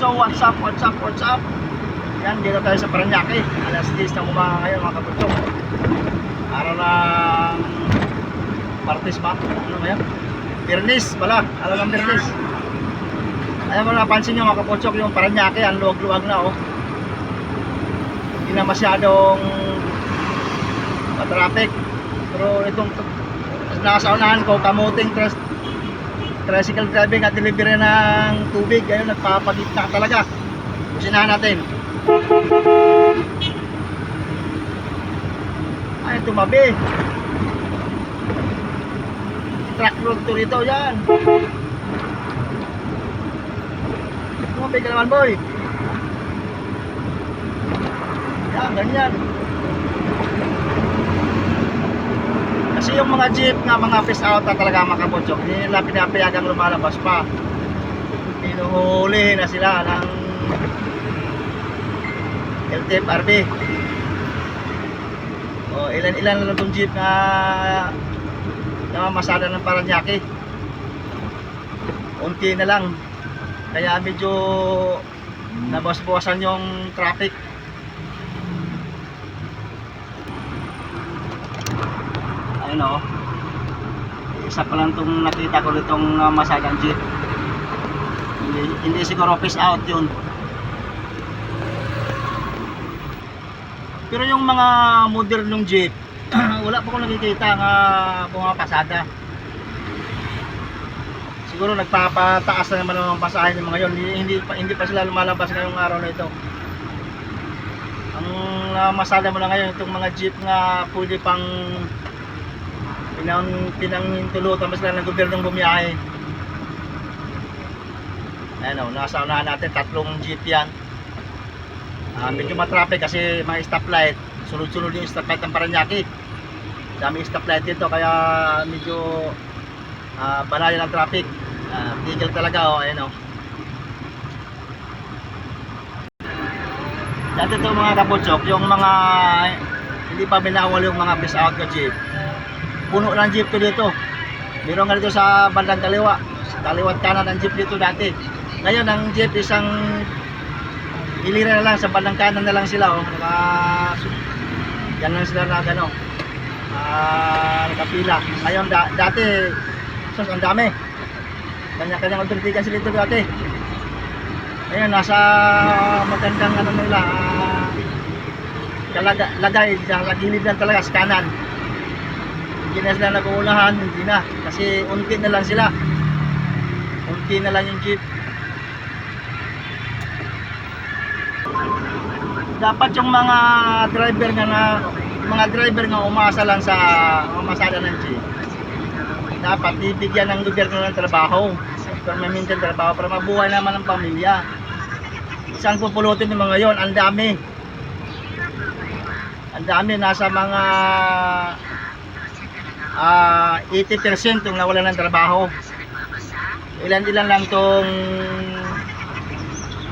So what's up, what's up, what's up? Yan, dito tayo sa Paranaque. Alas 10 ng umaga ngayon mga kaputsok. Araw ng Martes ba? Ano ba yan? Birnis pala. Araw ng Birnis. Ayan kung napansin nyo mga kaputsok, yung Paranaque, ang luwag-luwag na oh. Hindi na masyadong traffic. Pero itong nasa unahan ko, kamuting trans tricycle driving at delivery ng tubig. Ayun, nagpapagitna talaga. Kusinahan natin. Ay, tumabi. Truck road to rito, yan. Tumabi ka naman, boy. Yan, ganyan. Kasi yung mga jeep nga, mga fish out na talaga makabotsok, hindi nila pinapayagang lumalabas pa. Pinuhuli na sila ng LTFRB. O, ilan-ilan na lang itong jeep na namamasada ng Paranaque. Unti na lang. Kaya medyo nabas-bawasan yung traffic. Ayun o. Isa pa lang itong nakita ko nitong uh, masagang jeep. Hindi, hindi siguro fish out yun. Pero yung mga modernong jeep, wala pa akong nakikita nga pumapasada. Siguro nagpapataas na naman ang pasahe ng mga yon. Hindi, hindi, pa, hindi pa sila lumalabas ngayong araw na ito. Ang uh, masada mo na ngayon, itong mga jeep nga pwede pang pinang pinangintulutan mas lang ng gobyernong bumiyahe. Ayan o, nasa unahan natin, tatlong jeep yan. Ah, medyo matraffic kasi mga stoplight. Sunod-sunod yung stoplight ng Paranaque. Daming stoplight dito kaya medyo ah, banayan ang traffic. Ah, tigil talaga o, ayan o. Dati ito mga kaputsok, yung mga hindi pa binawal yung mga bis out na jeep. Puno ng jeep ko dito. Meron nga dito sa bandang kaliwa. Sa kaliwat kanan ng jeep dito dati. Ngayon ang jeep isang ilira na lang sa bandang kanan na lang sila oh. Naka yan lang sila na gano. Ah, nakapila. Ngayon da, dati sus ang dami. Kanya-kanyang otoritikan sila dito dati. Ngayon nasa magandang ano nila ah, kalaga, lagay sa gilid lang talaga sa kanan hindi na sila nag-uunahan, hindi na. Kasi unti na lang sila. Unti na lang yung jeep. Dapat yung mga driver nga na mga driver nga umasa lang sa umasada ng jeep. Dapat bibigyan ng gobyerno ng trabaho. Permanente ng trabaho para mabuhay naman ang pamilya. Saan pupulutin ng mga yon? Ang dami. Ang dami nasa mga ah 80% yung nawalan ng trabaho. Ilan-ilan lang tong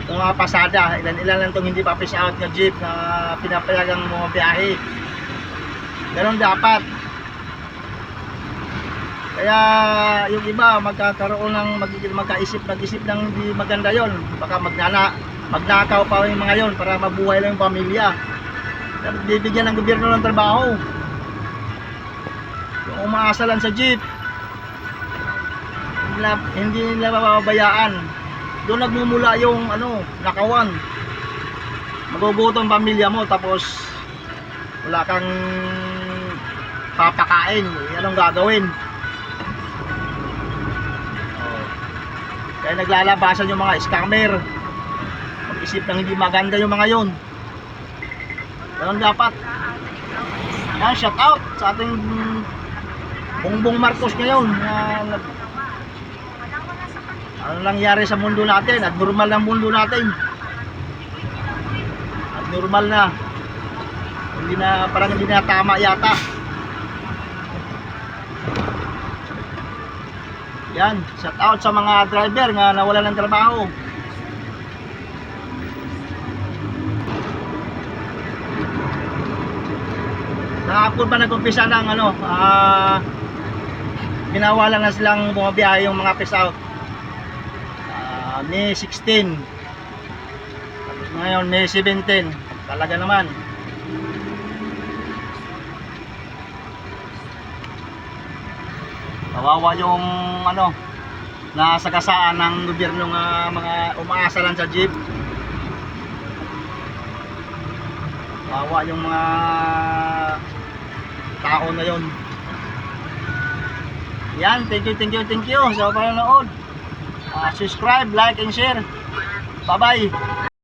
tong mga pasada, ilan-ilan lang tong hindi pa fish out na jeep na pinapayagang mga biyahe. Ganon dapat. Kaya yung iba magkakaroon ng magiging magkaisip mag-isip ng hindi maganda yon. Baka magnana magnakaw pa yung mga yon para mabuhay lang yung pamilya. Bibigyan ng gobyerno ng trabaho umaasa lang sa jeep. Nila, hindi nila mababayaan doon nagmumula yung ano nakawan. Magugutom pamilya mo tapos wala kang papakain. Anong gagawin? Kaya naglalabasan yung mga scammer. Mag-isip ng hindi maganda yung mga yon ganun dapat. Yan shout out sa ating Bongbong Marcos ngayon na nag- ano nangyari sa mundo natin? At normal ng mundo natin. At normal na. Hindi na parang hindi na tama yata. Yan shout out sa mga driver nga nawala ng trabaho. Kahapon pa nag-umpisa ng ano, ah ginawa lang na silang bumabiyahe yung mga fish out. Ah, May 16. Ngayon, May 17. Talaga naman. Kawawa yung ano, nasagasaan ng gobyerno ng mga umaasa lang sa jeep. Kawawa yung mga tao na yon. Yan, thank you, thank you, thank you sa panonood. Ah, subscribe, like, and share. Bye-bye.